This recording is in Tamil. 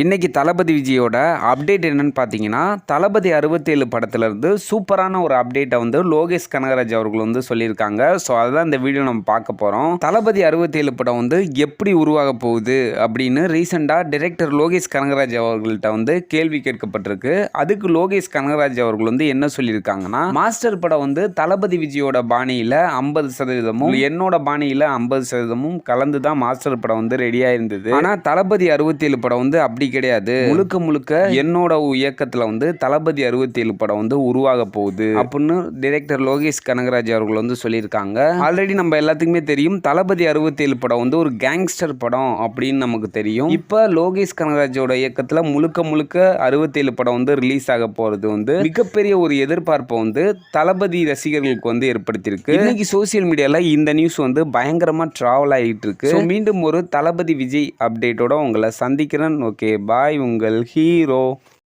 இன்றைக்கி தளபதி விஜயோட அப்டேட் என்னென்னு பார்த்தீங்கன்னா தளபதி அறுபத்தேழு படத்துலேருந்து சூப்பரான ஒரு அப்டேட்டை வந்து லோகேஷ் கனகராஜ் அவர்கள் வந்து சொல்லியிருக்காங்க. ஸோ அதுதான் இந்த வீடியோ நம்ம பார்க்க போகிறோம் தளபதி அறுபத்தேழு படம் வந்து எப்படி உருவாக போகுது அப்படின்னு ரீசெண்டாக டைரக்டர் லோகேஷ் கனகராஜ் அவர்கள்ட்ட வந்து கேள்வி கேட்கப்பட்டிருக்கு. அதுக்கு லோகேஷ் கனகராஜ் அவர்கள் வந்து என்ன சொல்லியிருக்காங்கன்னா மாஸ்டர் படம் வந்து தளபதி விஜயோட பாணியில் ஐம்பது சதவீதமும் என்னோட பாணியில் ஐம்பது சதவீதமும் கலந்து தான் மாஸ்டர் படம் வந்து ரெடியாக இருந்தது. ஆனால் தளபதி அறுபத்தேழு படம் வந்து அப்படி கிடையாது. முழுக்க முழுக்க என்னோட இயக்கத்தில் வந்து தளபதி அறுபத்தேழு படம் வந்து உருவாக போகுது. அப்படின்னு டைரக்டர் லோகேஷ் கனகராஜ் அவர்கள் வந்து சொல்லியிருக்காங்க. ஆல்ரெடி நம்ம எல்லாத்துக்குமே தெரியும் தளபதி அறுபத்தேழு படம் வந்து ஒரு கேங்ஸ்டர் படம் அப்படின்னு நமக்கு தெரியும். இப்போ லோகேஷ் கனகராஜோட இயக்கத்தில் முழுக்க முழுக்க அறுபத்தேழு படம் வந்து ரிலீஸ் ஆக போகிறது வந்து மிகப்பெரிய ஒரு எதிர்பார்ப்பை வந்து தளபதி ரசிகர்களுக்கு வந்து ஏற்படுத்தியிருக்கு. இன்னைக்கு சோசியல் மீடியால இந்த நியூஸ் வந்து பயங்கரமா டிராவல் ஆகிட்டு இருக்கு. மீண்டும் ஒரு தளபதி விஜய் அப்டேட்டோட உங்களை சந்திக்கிறேன். ஓகே பாய் உங்கள் ஹீரோ.